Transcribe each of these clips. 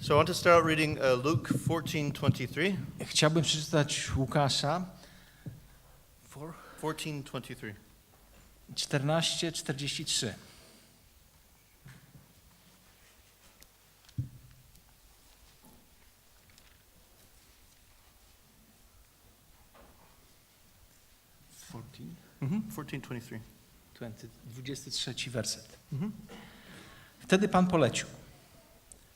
So I want to start reading uh, Luke 14:23. Chciałbym przeczytać Łukasza 14:23. 14:43. Mhm. 14:23. 20, 23 werset. Mhm. Wtedy Pan polecił.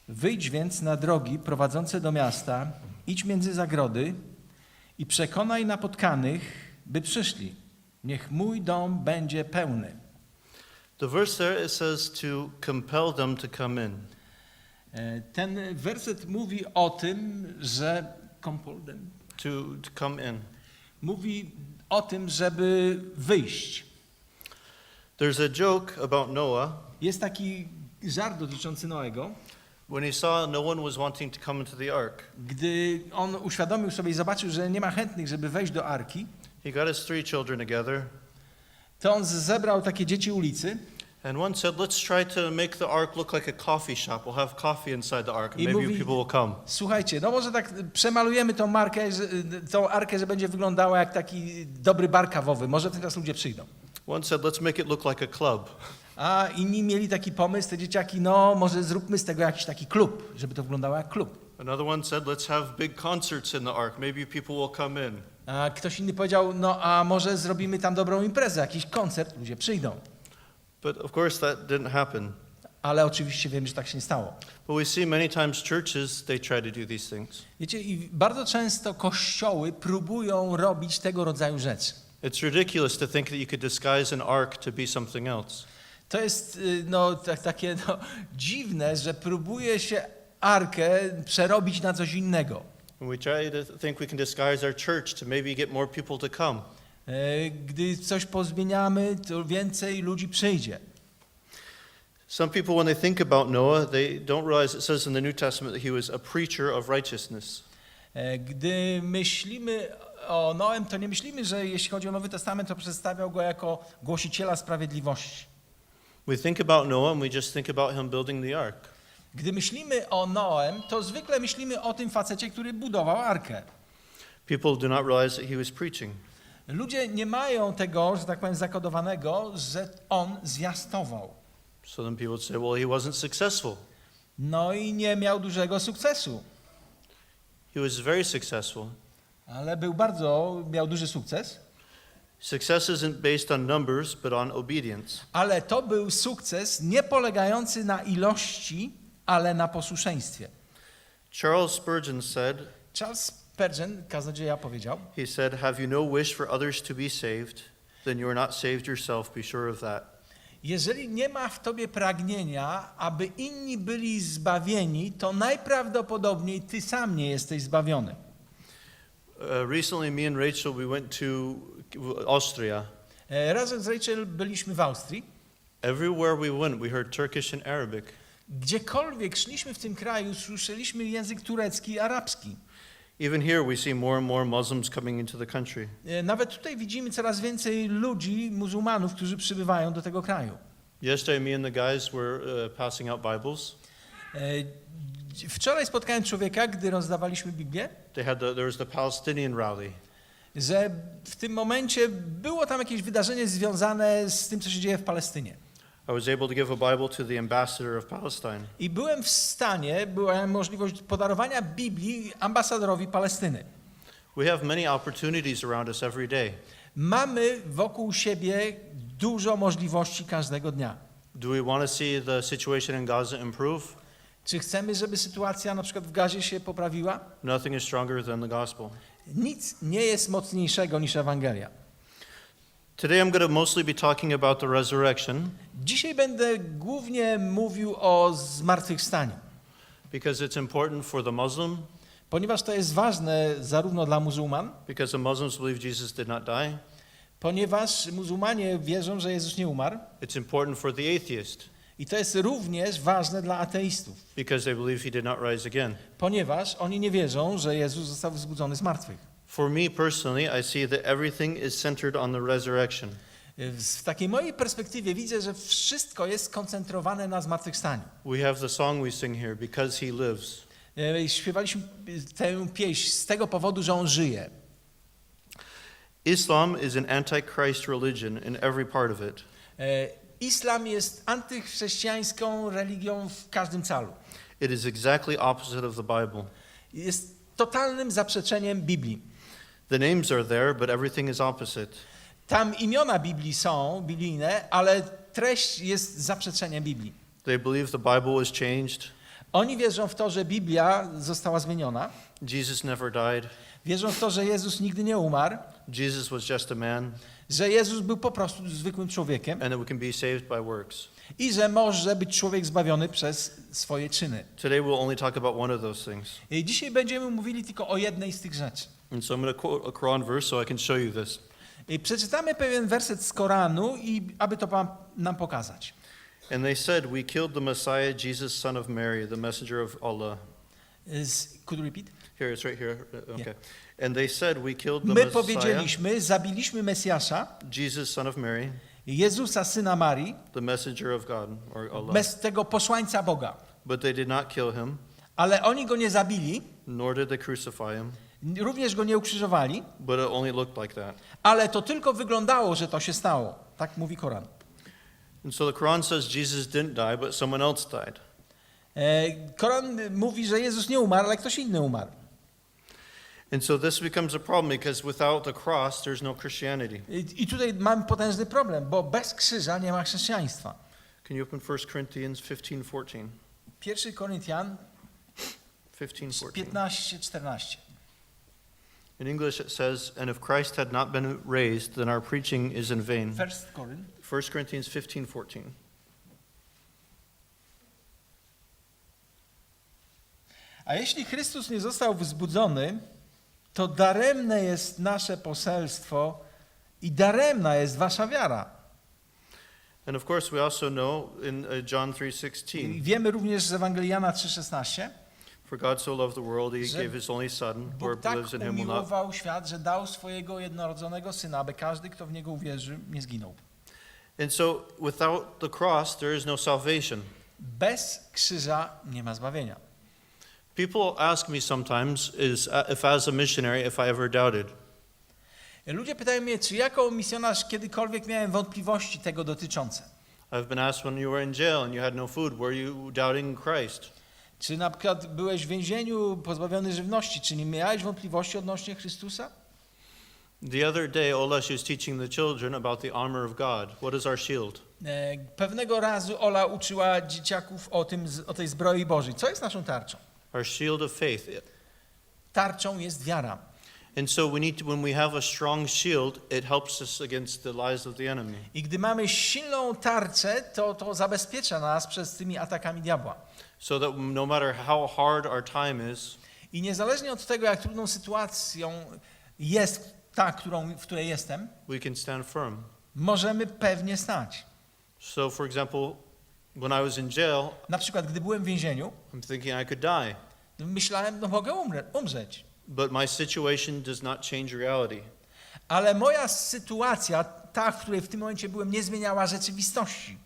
Wyjdź więc na drogi prowadzące do miasta, idź między zagrody i przekonaj napotkanych, by przyszli. Niech mój dom będzie pełny. The verse there it says to compel them to come in. E, Ten werset mówi o tym, że kompulden, To, to come in. mówi o tym, żeby wyjść. There's a joke about Noah. Jest taki żart dotyczący Noego, When he saw no one was wanting to come into the ark, gdy on uświadomił sobie i zobaczył, że nie ma chętnych, żeby wejść do arki, he got his three children together to on zebrał takie dzieci ulicy and one said, "Let's try to make the ark look like a coffee shop. We'll have coffee inside the ark and I maybe mówi- people will come." Słuchajcie, no może tak przemalujemy tą markę, że- tą arkę, że będzie wyglądała jak taki dobry bar kawowy. Może teraz ludzie przyjdą. One said, "Let's make it look like a club." A inni mieli taki pomysł, te dzieciaki, no może zróbmy z tego jakiś taki klub, żeby to wyglądało jak klub. Another one said, "Let's have big concerts in the ark. Maybe people will come in." A ktoś inny powiedział, no a może zrobimy tam dobrą imprezę, jakiś koncert, ludzie przyjdą. But of course that didn't happen. Ale oczywiście wiem, że tak się nie stało. But we see many times churches they try to do these things. Wiecie, i bardzo często kościoły próbują robić tego rodzaju rzeczy. It's ridiculous to think that you could disguise an ark to be something else. To jest y, no, tak, takie no, dziwne, że próbuje się arkę przerobić na coś innego. And we try to think we can disguise our church to maybe get more people to come. E, Gdy coś pozmieniamy, to więcej ludzi przyjdzie. Some people, when they think about Noah, they don't realize it says in the New Testament that he was a preacher of righteousness. E, Gdy myślimy o Noem, to nie myślimy, że jeśli chodzi o Nowy Testament, to przedstawiał go jako głosiciela sprawiedliwości. We think about Noah and we just think about him building the ark. Gdy myślimy o Noem, to zwykle myślimy o tym facecie, który budował arkę. People do not realize that he was preaching. Ludzie nie mają tego, że tak powiem, zakodowanego, że on zwiastował. So then people would say, well, he wasn't successful. No i nie miał dużego sukcesu, He was very successful. ale był bardzo, miał duży sukces. Success isn't based on numbers, but on obedience. Ale to był sukces nie polegający na ilości, ale na posłuszeństwie. Charles Spurgeon said, Charles Spurgeon, kaznodzieja, powiedział, he said, have you no wish for others to be saved, then you are not saved yourself, be sure of that. jeżeli nie ma w tobie pragnienia, aby inni byli zbawieni, to najprawdopodobniej ty sam nie jesteś zbawiony. Uh, recently, me and Rachel, we went to Austria. E, Razem z Rachel byliśmy w Austrii. Everywhere we went, we heard Turkish and Arabic. Gdziekolwiek szliśmy w tym kraju, słyszeliśmy język turecki i arabski. Even here, we see more and more Muslims coming into the country. E, Nawet tutaj widzimy coraz więcej ludzi, muzułmanów, którzy przybywają do tego kraju. Yesterday, me and the guys were uh, passing out Bibles. E, Wczoraj spotkałem człowieka, gdy rozdawaliśmy Biblię, They had the, there was the Palestinian rally. Że w tym momencie było tam jakieś wydarzenie związane z tym, co się dzieje w Palestynie. I was able to give a Bible to the ambassador of Palestine. I byłem w stanie, była możliwość podarowania Biblii ambasadorowi Palestyny. We have many opportunities around us every day. Mamy wokół siebie dużo możliwości każdego dnia. Do we want to see the situation in Gaza improve? Czy chcemy, żeby sytuacja na przykład w Gazie się poprawiła? Nothing is stronger than the gospel. Nic nie jest mocniejszego niż Ewangelia. Today, I'm going to mostly be talking about the resurrection Dzisiaj będę głównie mówił o zmartwychwstaniu, because it's important for the Muslim, ponieważ to jest ważne zarówno dla muzułman, because the Muslims believe Jesus did not die. ponieważ muzułmanie wierzą, że Jezus nie umarł, It's important for the atheist i to jest również ważne dla ateistów, because they believe he did not rise again. ponieważ oni nie wierzą, że Jezus został wzbudzony z martwych. For me personally, I see that everything is centered on the resurrection. W takiej mojej perspektywie widzę, że wszystko jest skoncentrowane na zmartwychwstaniu. We have the song we sing here, Because He Lives. E, Śpiewaliśmy tę pieśń z tego powodu, że on żyje. Islam is an antichrist religion in every part of it. Islam jest antychrześcijańską religią w każdym calu. It is exactly opposite of the Bible. Jest totalnym zaprzeczeniem Biblii. The names are there, but everything is opposite. Tam imiona Biblii są biblijne, ale treść jest zaprzeczeniem Biblii. They believe the Bible was changed. Oni wierzą w to, że Biblia została zmieniona. Jesus never died. Wierzą w to, że Jezus nigdy nie umarł, Jesus was just a man, że Jezus był po prostu zwykłym człowiekiem and that we can be saved by works. i że może być człowiek zbawiony przez swoje czyny. Today we'll only talk about one of those things. I dzisiaj będziemy mówili tylko o jednej z tych rzeczy. And so I'm going to quote a Quran verse so I can show you this. I przeczytamy pewien werset z Koranu, i aby to wam- nam pokazać. And they said, We killed the Messiah, Jesus, son of Mary, the messenger of Allah. Z, could you repeat? Here, it's right here. Uh, Okay. And they said, We killed the My powiedzieliśmy, zabiliśmy Mesjasza, Jesus, son of Mary, Jezusa, syna Marii, the messenger of God, or Allah. bez tego posłańca Boga. But they did not kill him, Ale oni go nie zabili, nor did they crucify him, również go nie ukrzyżowali, but it only looked like that. ale to tylko wyglądało, że to się stało. Tak mówi Koran. And so the Quran says Jesus didn't die, but someone else died. E, Koran mówi, że Jezus nie umarł, ale ktoś inny umarł. And so this becomes a problem because without the cross, there's no Christianity. I, I tutaj mamy potężny problem, bo bez krzyża nie ma chrześcijaństwa. Can you open 1 Corinthians 15 14? 1 Koryntian 15 14. 15, 14. In English it says, And if Christ had not been raised, then our preaching is in vain. First Koryn. 1 Corinthians 15 14. A jeśli Chrystus nie został wzbudzony, to daremne jest nasze poselstwo i daremna jest wasza wiara. And of course, we also know in uh, John I 3:16, wiemy również z Ewangelii Jana 3,16, for God so loved the world, he gave his only son, whoever tak believes in him will not. umiłował świat, że dał swojego jednorodzonego Syna, aby każdy, kto w Niego uwierzy, nie zginął. And so, without the cross, there is no salvation. Bez krzyża nie ma zbawienia. People ask me sometimes, is uh, if as a missionary, if I ever doubted. Ludzie pytają mnie, czy jako misjonarz kiedykolwiek miałem wątpliwości tego dotyczące. I've been asked when you were in jail and you had no food, were you doubting Christ? Czy na przykład byłeś w więzieniu pozbawiony żywności, czy nie miałeś wątpliwości odnośnie Chrystusa? The other day, Ola, she was teaching the children about the armor of God. What is our shield? E, Pewnego razu Ola uczyła dzieciaków o, tym, o tej zbroi Bożej. Co jest naszą tarczą? Our shield of faith. Tarczą jest wiara. And so we need to, when we have a strong shield, it helps us against the lies of the enemy. I gdy mamy silną tarczę, to to zabezpiecza nas przed tymi atakami diabła. So that no matter how hard our time is, I niezależnie od tego, jak trudną sytuacją jest ta, którą, w której jestem, we can stand firm. możemy pewnie stać. So, for example, when I was in jail, Na przykład, gdy byłem w więzieniu, I'm thinking I could die. myślałem, no mogę umrę, umrzeć. But my situation does not change reality. Ale moja sytuacja, ta, w której w tym momencie byłem, nie zmieniała rzeczywistości.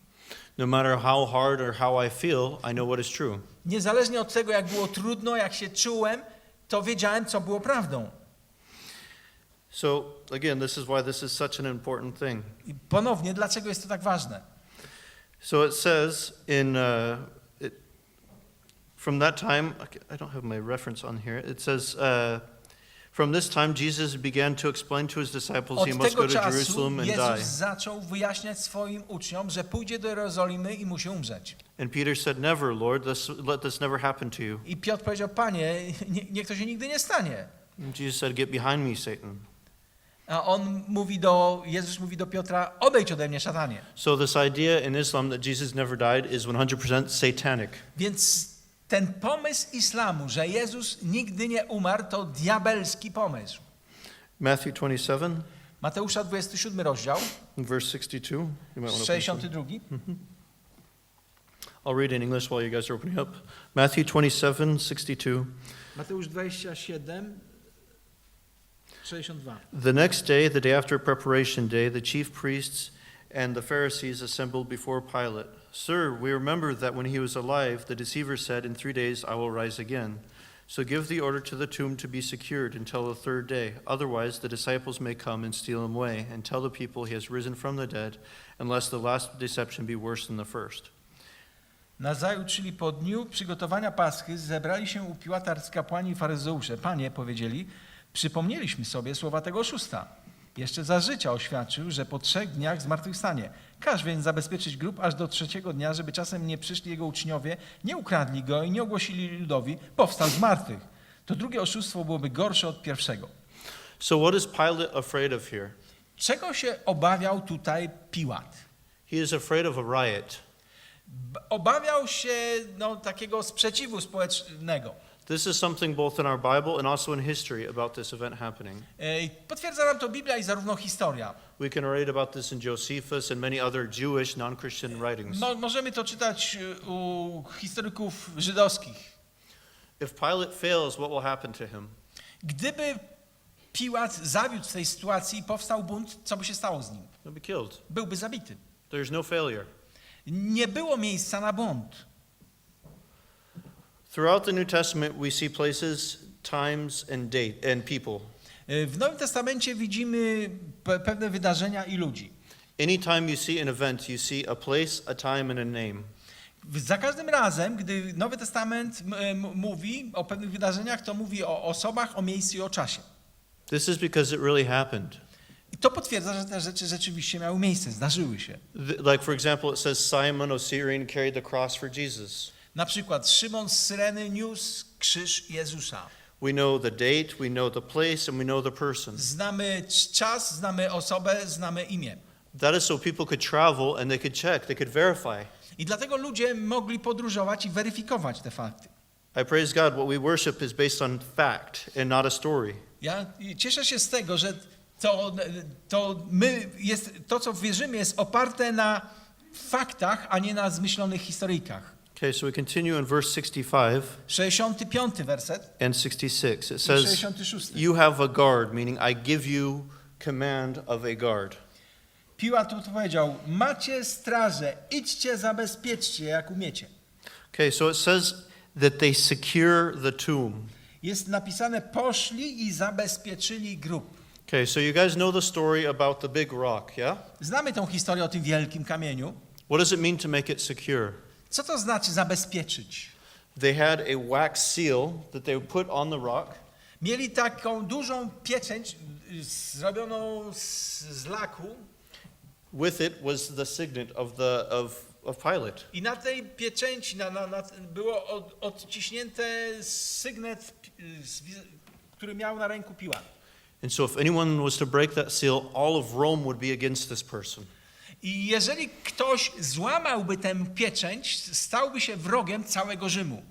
No matter how hard or how I feel, I know what is true. Niezależnie od tego, jak było trudno, jak się czułem, to wiedziałem, co było prawdą. So, again, this is why this is such an important thing. I ponownie, dlaczego jest to tak ważne? So it says in, uh, it, from that time, I don't have my reference on here, it says, uh, from this time Jesus began to explain to his disciples he Od must go tego to czasu Jerusalem and Jezus die. zaczął wyjaśniać swoim uczniom, że pójdzie do Jerozolimy i musi umrzeć. And Peter said, Never, Lord, this, let this never happen to you. I Piotr powiedział, panie, nie, niech to się nigdy nie stanie. And Jesus said, Get behind me, Satan. A on mówi do, Jezus mówi do Piotra, odejdź ode mnie, szatanie. So this idea in Islam that Jesus never died is 100% satanic. Więc ten pomysł islamu, że Jezus nigdy nie umarł, to diabelski pomysł. Matthew 27, Mateusza 27 rozdział, verse 62. You might want to. 62. I'll read in English while you guys are opening up. Matthew 27, 62. Mateusz 27, 62. The next day, the day after preparation day, the chief priests and the Pharisees assembled before Pilate. Sir, we remember that when he was alive, the deceiver said, In three days I will rise again. So give the order to the tomb to be secured until the third day. Otherwise, the disciples may come and steal him away and tell the people he has risen from the dead, unless the last deception be worse than the first. Nazajutrz, czyli po dniu przygotowania Paschy, zebrali się u Piłata arcykapłani i faryzeusze. Panie, powiedzieli, przypomnieliśmy sobie słowa tego oszusta. Jeszcze za życia oświadczył, że po trzech dniach zmartwychwstanie. Każ więc zabezpieczyć grób aż do trzeciego dnia, żeby czasem nie przyszli jego uczniowie, nie ukradli go i nie ogłosili ludowi, powstał z martwych. To drugie oszustwo byłoby gorsze od pierwszego. So, what is Pilate afraid of here? Czego się obawiał tutaj Piłat? He is afraid of a riot. Obawiał się no, takiego sprzeciwu społecznego. This is something both in our Bible and also in history about this event happening. E, Potwierdza nam to Biblia i zarówno historia. We can read about this in Josephus and many other Jewish non Christian writings. Mo, możemy to czytać e, u historyków żydowskich. If Pilate fails, what will happen to him? Gdyby Piłat zawiódł tej sytuacji i powstał bunt, co by się stało z nim? He'll be killed. Byłby zabity. There's no failure. Nie było miejsca na bunt. Throughout the New Testament, we see places, times, and date and people. E, W Nowym Testamencie widzimy pe pewne wydarzenia i ludzi. Anytime you see an event, you see a place, a time, and a name. Za każdym razem, gdy Nowy Testament m- mówi o pewnych wydarzeniach, to mówi o osobach, o miejscu i o czasie. This is because it really happened. I to potwierdza, że te rzeczy rzeczywiście miały miejsce, zdarzyły się. Like, for example, it says Simon of Cyrene carried the cross for Jesus. Na przykład Szymon z Syreny niósł krzyż Jezusa. We know the date, we know the place, and we know the person. Znamy czas, znamy osobę, znamy imię. That is so people could travel and they could check, they could verify. I dlatego ludzie mogli podróżować i weryfikować te fakty. I praise God, what we worship is based on fact and not a story. Ja cieszę się z tego, że to, to my jest, to, co wierzymy, jest oparte na faktach, a nie na zmyślonych historyjkach. Okay, so we continue in verse 65 65 werset and 66. It i says, 66. You have a guard, meaning I give you command of a guard. Piłat tu powiedział, macie straże, idźcie, zabezpieczcie, jak umiecie. Okay, so it says that they secure the tomb. Jest napisane, poszli i zabezpieczyli grób. Okay, so you guys know the story about the big rock, yeah? Znamy tą historię o tym wielkim kamieniu. What does it mean to make it secure? Co to znaczy zabezpieczyć? They had a wax seal that they would put on the rock, Mieli taką dużą pieczęć y, zrobioną z, z laku with it was the signet of the of, of Pilate. i na tej pieczęci na, na, na, było od, odciśnięte sygnet, y, który miał na ręku Piłat. And so if anyone was to break that seal, all of Rome would be against this person. I jeżeli ktoś złamałby tę pieczęć, stałby się wrogiem całego Rzymu.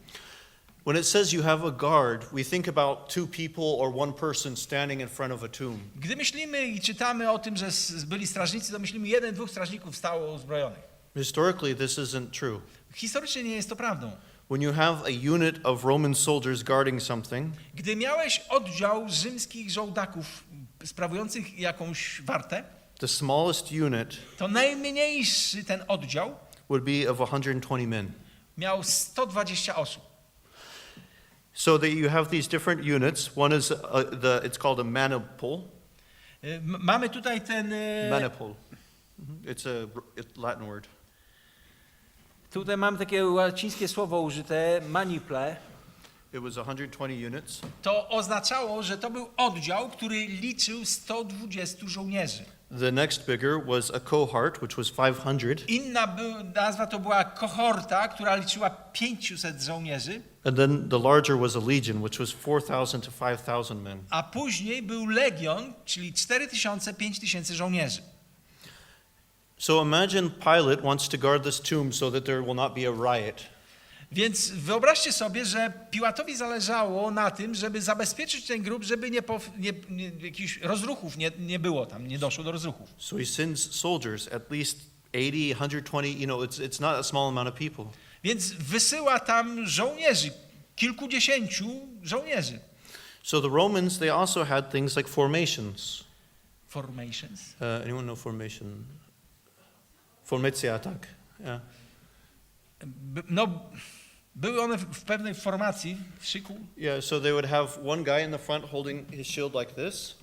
When it says you have a guard, we think about two people or one person standing in front of a tomb. Gdy myślimy i czytamy o tym, że byli strażnicy, to myślimy, jeden, dwóch strażników stało uzbrojonych. Historically, this isn't true. Historycznie nie jest to prawdą. When you have a unit of Roman soldiers guarding something, Gdy miałeś oddział rzymskich żołdaków sprawujących jakąś wartę, the smallest unit to najmniejszy ten oddział would be of 120 men. miał 120 osób. So that you have these different units. One is uh, the it's called a manipul. Y, m- Mamy tutaj ten. y, Manipul. Mhm. It's a it's Latin word. Tutaj mam takie łacińskie słowo użyte, maniple. It was 120 units. To oznaczało, że to był oddział, który liczył 120 żołnierzy. The next bigger was a cohort, which was 500. Inna był, nazwa to była kohorta, która liczyła 500 żołnierzy, And then the larger was a legion, which was 4,000 to 5,000 men. a później był legion, czyli 4000, 5000 żołnierzy. So imagine Pilate wants to guard this tomb so that there will not be a riot. Więc wyobraźcie sobie, że Piłatowi zależało na tym, żeby zabezpieczyć ten grób, żeby nie, pow, nie, nie jakichś rozruchów nie, nie było tam, nie doszło do rozruchów. So he sends soldiers, at least 80, 120, you know, it's, it's not a small amount of people. Więc wysyła tam żołnierzy, kilkudziesięciu żołnierzy. So the Romans, they also had things like formations. Formations. Uh, anyone know formation? Formacja, tak. Yeah. No, Były one w pewnej formacji, w szyku, Yeah, so they would have one guy in the front holding his shield like this,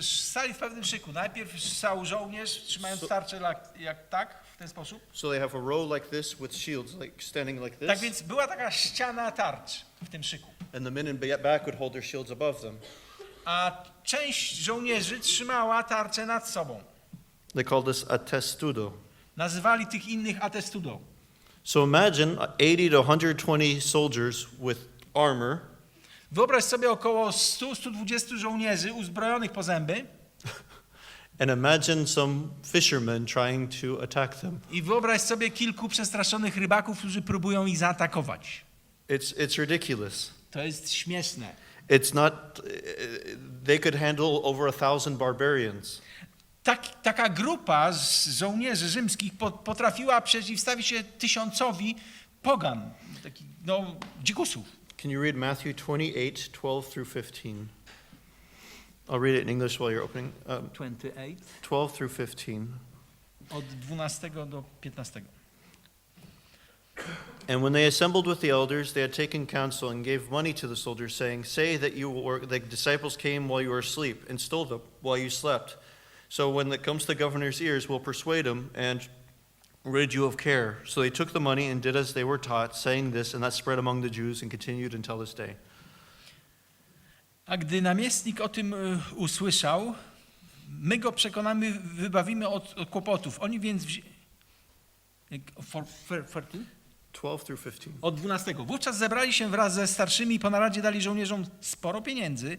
stali w pewnym szyku. Najpierw stał żołnierz, trzymając So- tarczę jak, jak tak, w ten sposób. so they have a row like this with shields like standing like Tak this, więc była taka ściana tarcz w tym szyku. and the men in ba- back would hold their shields above them. A część żołnierzy trzymała tarczę nad sobą. They called this a testudo. Nazywali tych innych atestudo. So imagine 80 to 120 soldiers with armor Wyobraź sobie około 100-120 żołnierzy uzbrojonych po zęby and imagine some fishermen trying to attack them. i wyobraź sobie kilku przestraszonych rybaków, którzy próbują ich zaatakować. It's, it's ridiculous. To jest śmieszne. It's not, they could handle over a thousand barbarians. Tak, taka grupa z żołnierzy rzymskich po- potrafiła przeciwstawić się tysiącowi pogan, takich, no, dzikusów. Can you read Matthew 28, 12 through 15? I'll read it in English while you're opening. Um, 28. 12 through 15. Od 12 do 15. And when they assembled with the elders, they had taken counsel and gave money to the soldiers, saying, Say that you were, the disciples came while you were asleep and stole them while you slept. So when it comes to the governor's ears, we'll persuade him and rid you of care. So they took the money and did as they were taught, saying this, and that spread among the Jews and continued until this day. A gdy namiestnik o tym y, usłyszał, my go przekonamy, wybawimy od, od kłopotów. Oni więc wzi... For- for- for- 12 through 15. Od 12. Wówczas zebrali się wraz ze starszymi i po naradzie dali żołnierzom sporo pieniędzy.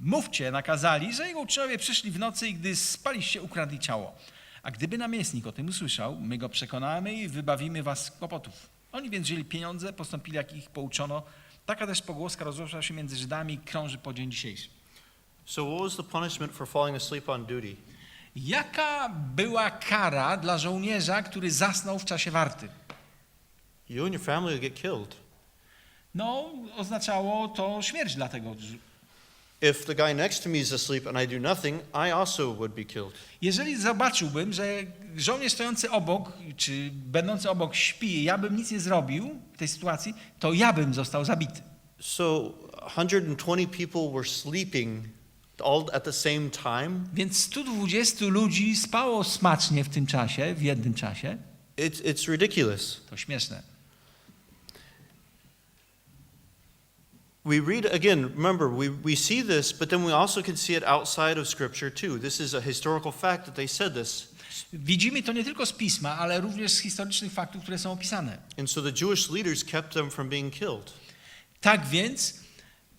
Mówcie, nakazali, że jego uczniowie przyszli w nocy i gdy spaliście, ukradli ciało. A gdyby namiestnik o tym usłyszał, my go przekonamy i wybawimy was z kłopotów. Oni więc wzięli pieniądze, postąpili jak ich pouczono. Taka też pogłoska rozrosła się między Żydami i krąży po dzień dzisiejszy. So, what was the punishment for falling asleep on duty? Jaka była kara dla żołnierza, który zasnął w czasie warty? You and your family would get killed. No, oznaczało to śmierć dla tego. If the guy next to me is asleep and I do nothing, I also would be killed. Jeżeli zobaczyłbym, że żołnierz stojący obok, czy będący obok śpi, ja bym nic nie zrobił w tej sytuacji, to ja bym został zabity. So 120 people were sleeping all at the same time. Więc 120 ludzi spało smacznie w tym czasie, w jednym czasie. It's, it's ridiculous. To śmieszne. We read again, remember, we, we see this, but then we also can see it outside of Scripture too. This is a historical fact that they said this. Widzimy to nie tylko z pisma, ale również z historycznych faktów, które są opisane. And so the Jewish leaders kept them from being killed. Tak więc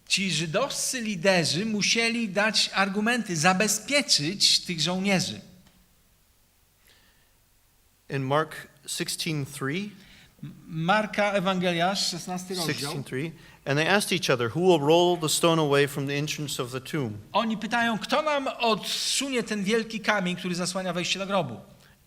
ci żydowscy liderzy musieli dać argumenty, zabezpieczyć tych żołnierzy. In Mark 16:3, Marka Ewangelia, 16 rozdział. 16:3, and they asked each other, "Who will roll the stone away from the entrance of the tomb?" Oni pytają, kto nam odsunie ten wielki kamień, który zasłania wejście do grobu.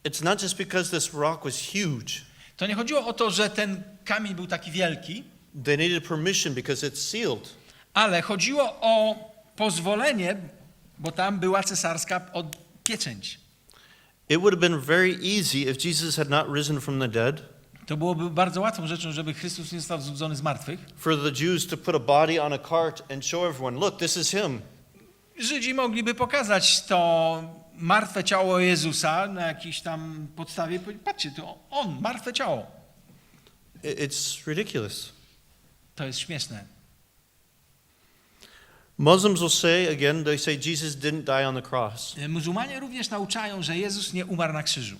It's not just because this rock was huge. To nie chodziło o to, że ten kamień był taki wielki, They needed permission because it's sealed. ale chodziło o pozwolenie, bo tam była cesarska od- pieczęć. It would have been very easy if Jesus had not risen from the dead To byłoby bardzo łatwą rzeczą, żeby Chrystus nie został wzbudzony z martwych. for the Jews to put a body on a cart and show everyone, look, this is him. Żydzi mogliby pokazać to martwe ciało Jezusa na jakiejś tam podstawie. Patrzcie, to on, martwe ciało. It's ridiculous. To jest śmieszne. Muslims will say, again, they say Jesus didn't die on the cross. Muzułmanie również nauczają, że Jezus nie umarł na krzyżu.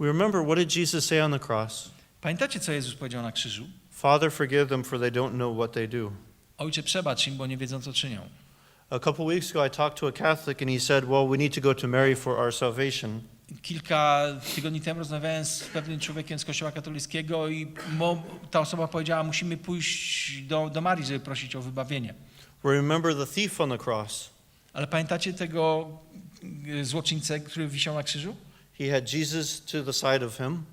We remember, what did Jesus say on the cross? Pamiętacie, co Jezus powiedział na krzyżu? Father, forgive them, for they don't know what they do. Ojcze, przebacz im, bo nie wiedzą, co czynią. A couple weeks ago, I talked to a Catholic, and he said, well, we need to go to Mary for our salvation. Kilka tygodni temu rozmawiałem z pewnym człowiekiem z Kościoła katolickiego i mo, ta osoba powiedziała, musimy pójść do, do Marii, żeby prosić o wybawienie. We remember the thief on the cross. Ale pamiętacie tego y, złoczyńcę, który wisiał na krzyżu? He had Jesus to the side of him,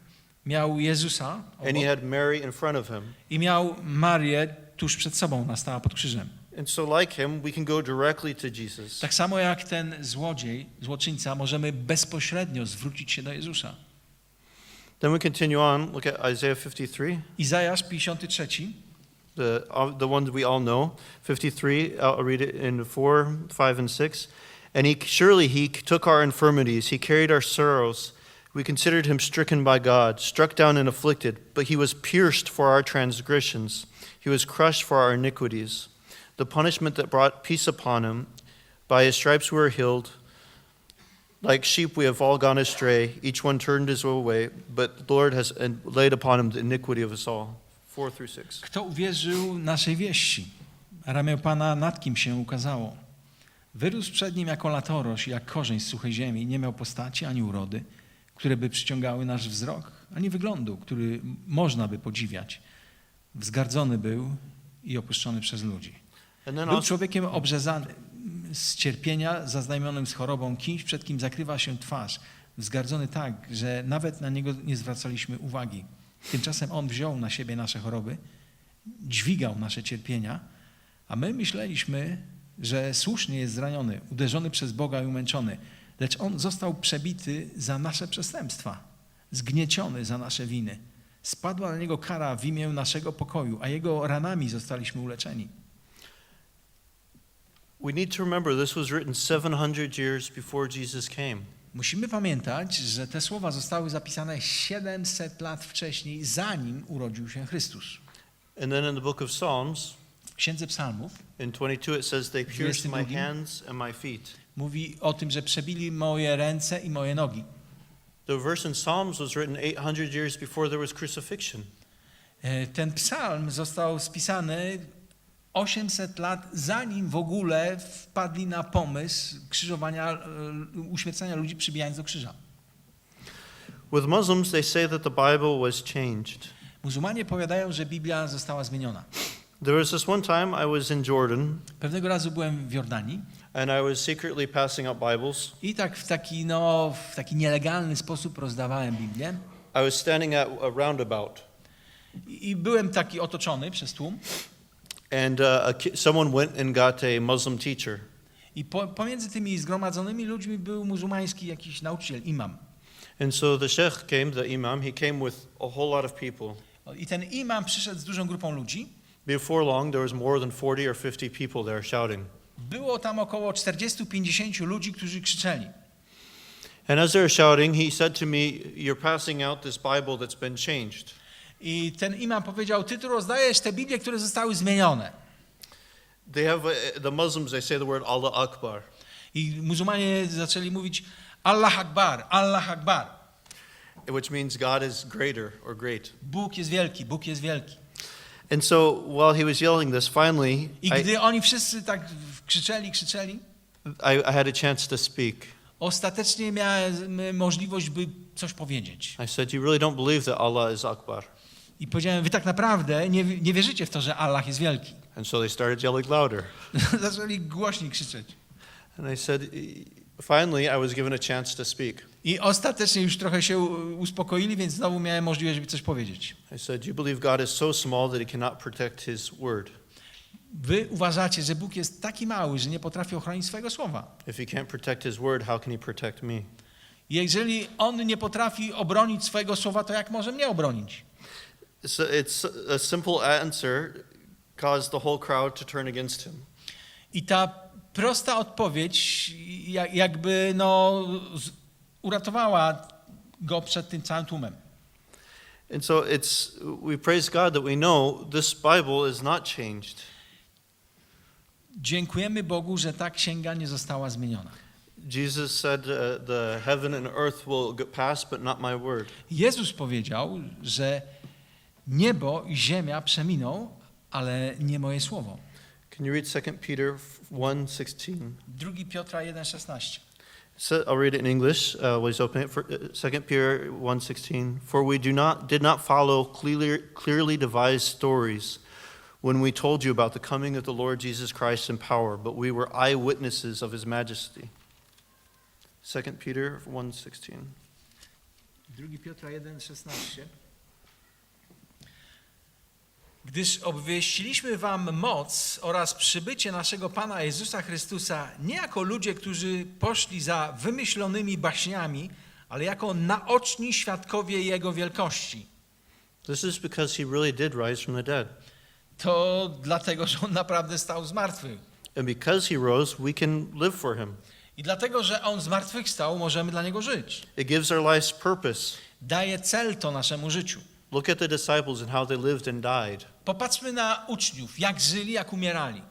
Miał Jezusa and he had Mary in front of him. i miał Marię tuż przed sobą, ona stała pod krzyżem. And so, like him, we can go directly to Jesus. Tak samo jak ten złodziej, złoczyńca, możemy bezpośrednio zwrócić się do Jezusa. Then we continue on, look at Isaiah 53, Izajasz 53. the, uh, the one that we all know. 53, I'll read it in 4, 5, and 6. And he surely he took our infirmities, he carried our sorrows. We considered him stricken by God, struck down and afflicted, but he was pierced for our transgressions, he was crushed for our iniquities. The punishment that brought peace upon him, by his stripes we were healed. Like sheep, we have all gone astray. Each one turned his way, but the Lord has laid upon him the iniquity of us all. 4 through 6. Kto uwierzył naszej wieści? Ramię Pana nad kim się ukazało? Wyrósł przed nim jako latorość, jak korzeń z suchej ziemi. Nie miał postaci ani urody, które by przyciągały nasz wzrok, ani wyglądu, który można by podziwiać. Wzgardzony był i opuszczony przez ludzi. Był człowiekiem obrzezanym z cierpienia, zaznajomionym z chorobą, kimś, przed kim zakrywa się twarz. Wzgardzony tak, że nawet na niego nie zwracaliśmy uwagi. Tymczasem on wziął na siebie nasze choroby, dźwigał nasze cierpienia, a my myśleliśmy, że słusznie jest zraniony, uderzony przez Boga i umęczony. Lecz on został przebity za nasze przestępstwa, zgnieciony za nasze winy. Spadła na niego kara w imię naszego pokoju, a jego ranami zostaliśmy uleczeni. we need to remember this was written 700 years before Jesus came. Musimy pamiętać, że te słowa zostały zapisane 700 lat wcześniej, zanim urodził się Chrystus. And then in the book of Psalms, Księdze Psalmów in 22, it says, They pierced my 22. hands and my feet. mówi o tym, że przebili moje ręce i moje nogi. The verse in Psalms was written 800 years before there was crucifixion. E, Ten psalm został spisany 800 lat zanim w ogóle wpadli na pomysł krzyżowania, e, uśmiercania ludzi przybijając do krzyża. With Muslims, they say that the Bible was changed. Muzułmanie powiadają, że Biblia została zmieniona. There was this one time I was in Jordan Pewnego razu byłem w Jordanii and I was secretly passing out Bibles. i tak w taki, no, w taki nielegalny sposób rozdawałem Biblię. I was standing at a roundabout I byłem taki otoczony przez tłum and uh, a someone went and got a Muslim teacher. i po, pomiędzy tymi zgromadzonymi ludźmi był muzułmański jakiś nauczyciel, imam. And so the sheikh came, the imam, he came with a whole lot of people. I ten imam przyszedł z dużą grupą ludzi. Before long, there was more than 40 or 50 people there shouting. Było tam około 40-50 ludzi, którzy krzyczeli. And as they were shouting, he said to me, You're passing out this Bible that's been changed. I ten imam powiedział, ty tu rozdajesz te Biblie, które zostały zmienione. They have, a, the Muslims, they say the word Allah Akbar. I muzułmanie zaczęli mówić Allah Akbar, Allah Akbar. which means God is greater or great. Bóg jest wielki, Bóg jest wielki. And so while he was yelling this, finally, I I, gdy oni wszyscy tak krzyczeli, krzyczeli, I, I had a chance to speak. ostatecznie miałem możliwość, by coś powiedzieć. I said, You really don't believe that Allah is Akbar. I powiedziałem, wy tak naprawdę nie, nie wierzycie w to, że Allah jest wielki. And so they started yelling louder. Zaczęli głośniej krzyczeć. And I said, Finally, I was given a chance to speak. I ostatecznie już trochę się uspokoili, więc znowu miałem możliwość, żeby coś powiedzieć. I said, You believe God is so small that he cannot protect his word. Wy uważacie, że Bóg jest taki mały, że nie potrafi ochronić swojego słowa. If he can't protect his word, how can he protect me? I jeżeli On nie potrafi obronić swojego słowa, to jak może mnie obronić? So it's a simple answer caused the whole crowd to turn against him. I ta prosta odpowiedź ja- jakby no, uratowała go przed tym całym tłumem. And so it's we praise God that we know this Bible is not changed. Dziękujemy Bogu, że ta księga nie została zmieniona. Jesus said, uh, "The heaven and earth will pass, but not my word." Jezus powiedział, że niebo i ziemia przeminą, ale nie moje słowo. Can you read 2 Peter 1:16? 2 Piotra 1,16. So I'll read it in English. Uh, open it for uh, 2 Peter 1:16. For we do not did not follow clearly, clearly devised stories when we told you about the coming of the Lord Jesus Christ in power, but we were eyewitnesses of his majesty. 2 Peter 1:16. 2 Piotra 1,16. Gdyż obwieściliśmy wam moc oraz przybycie naszego Pana Jezusa Chrystusa nie jako ludzie, którzy poszli za wymyślonymi baśniami, ale jako naoczni świadkowie Jego wielkości. This is because he really did rise from the dead. To dlatego, że On naprawdę stał z martwych. And because he rose, we can live for him. I dlatego, że On z martwych stał, możemy dla Niego żyć. It gives our lives purpose. Daje cel to naszemu życiu. Look at the disciples and how they lived and died. Popatrzmy na uczniów, jak żyli, jak umierali.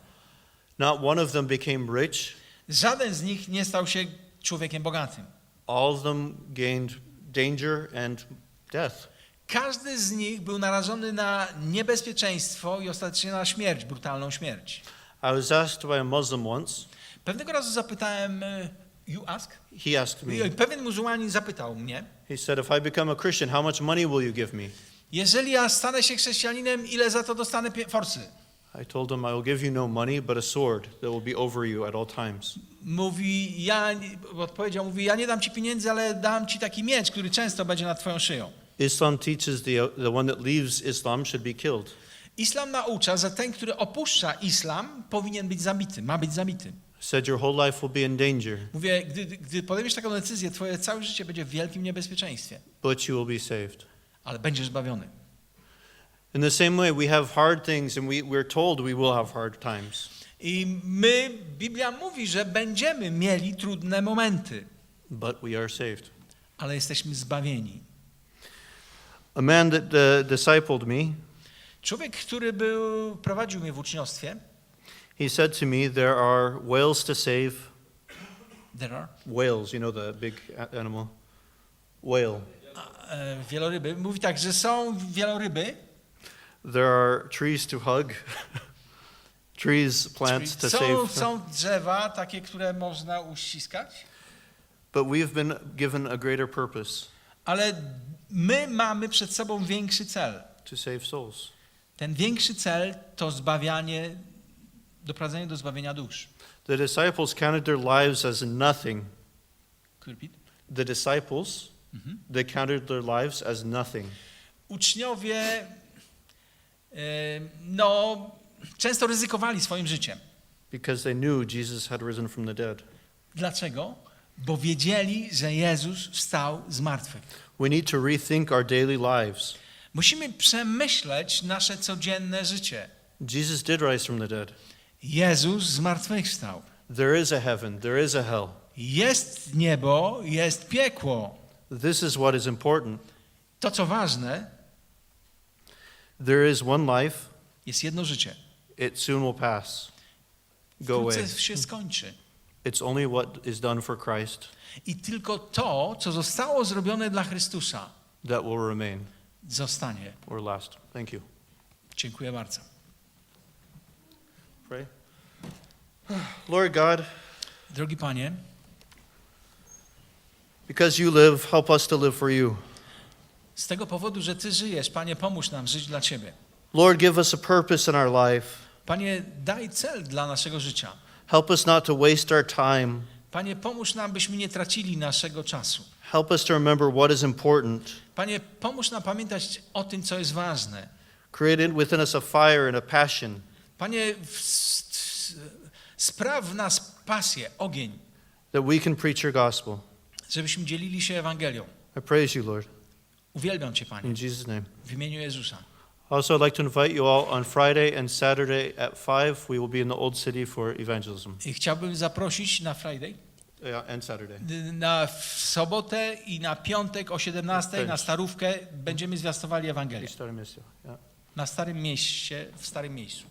Not one of them became rich, Żaden z nich nie stał się człowiekiem bogatym. all of them gained danger and death. Każdy z nich był narażony na niebezpieczeństwo i ostatecznie na śmierć, brutalną śmierć. I was asked by a Muslim once, Pewnego razu zapytałem, e, you ask? he asked me, Pewien muzułmanin zapytał mnie, he said, If I become a Christian, how much money will you give me? Jeżeli ja stanę się chrześcijaninem, ile za to dostanę forsy? I told him, I will give you no money, but a sword that will be over you at all times. Mówi, ja, odpowiedział, mówi, ja nie dam ci pieniędzy, ale dam ci taki miecz, który często będzie nad twoją szyją. Islam teaches the, the one that leaves Islam should be killed. Islam naucza, że ten, który opuszcza islam, powinien być zabity, ma być zabity. Said your whole life will be in danger, Mówię, gdy, gdy podejmiesz taką decyzję, twoje całe życie będzie w wielkim niebezpieczeństwie, but you will be saved. Ale będziesz zbawiony. In the same way, we have hard things and we, we're told we will have hard times. I my, Biblia mówi, że będziemy mieli trudne momenty, But we are saved. ale jesteśmy zbawieni. A man that uh, discipled me, Człowiek, który był, prowadził mnie w uczniostwie, he said to me, There are whales to save. there are, Whales, you know the big animal? Whale. E, wieloryby, mówi tak, że są wieloryby, There are trees to hug, trees, plants to są, save. są drzewa takie, które można uściskać, But we've been given a greater purpose ale my mamy przed sobą większy cel. to save souls. Ten większy cel to zbawianie, doprowadzenie do zbawienia dusz. The disciples counted their lives as nothing. The disciples, Mhm. they counted their lives as nothing. Uczniowie e, no, często ryzykowali swoim życiem. because they knew Jesus had risen from the dead. Dlaczego? Bo wiedzieli, że Jezus wstał z martwych. We need to rethink our daily lives. Musimy przemyśleć nasze codzienne życie. Jesus did rise from the dead. Jezus z martwych wstał. There is a heaven, there is a hell. Jest niebo, jest piekło. This is what is important. To, co ważne, There is one life, jest jedno życie. it soon will pass, go away. Się skończy. It's only what is done for Christ I tylko to, co zostało zrobione dla Chrystusa, that will remain zostanie. or last. Thank you. Dziękuję bardzo. Pray. Lord God, Drogi Panie, because you live, help us to live for you. z tego powodu, że Ty żyjesz, Panie, pomóż nam żyć dla Ciebie. Lord, give us a purpose in our life. Panie, daj cel dla naszego życia. Help us not to waste our time. Panie, pomóż nam, byśmy nie tracili naszego czasu. Help us to remember what is important. Panie, pomóż nam pamiętać o tym, co jest ważne. Create within us a fire and a passion Panie, spraw w nas pasję, ogień, that we can preach your gospel. Żebyśmy dzielili się Ewangelią. I praise you, Lord. Uwielbiam Cię, Panie, In Jesus' name. w imieniu Jezusa. Also, I'd like to invite you all on Friday and Saturday at 5. We will be in the Old City for evangelism. I chciałbym zaprosić na Friday, Yeah, and Saturday. na w sobotę i na piątek o 17 na. Starówkę będziemy zwiastowali Ewangelię. Na Starym Mieście, w Starym Miejscu.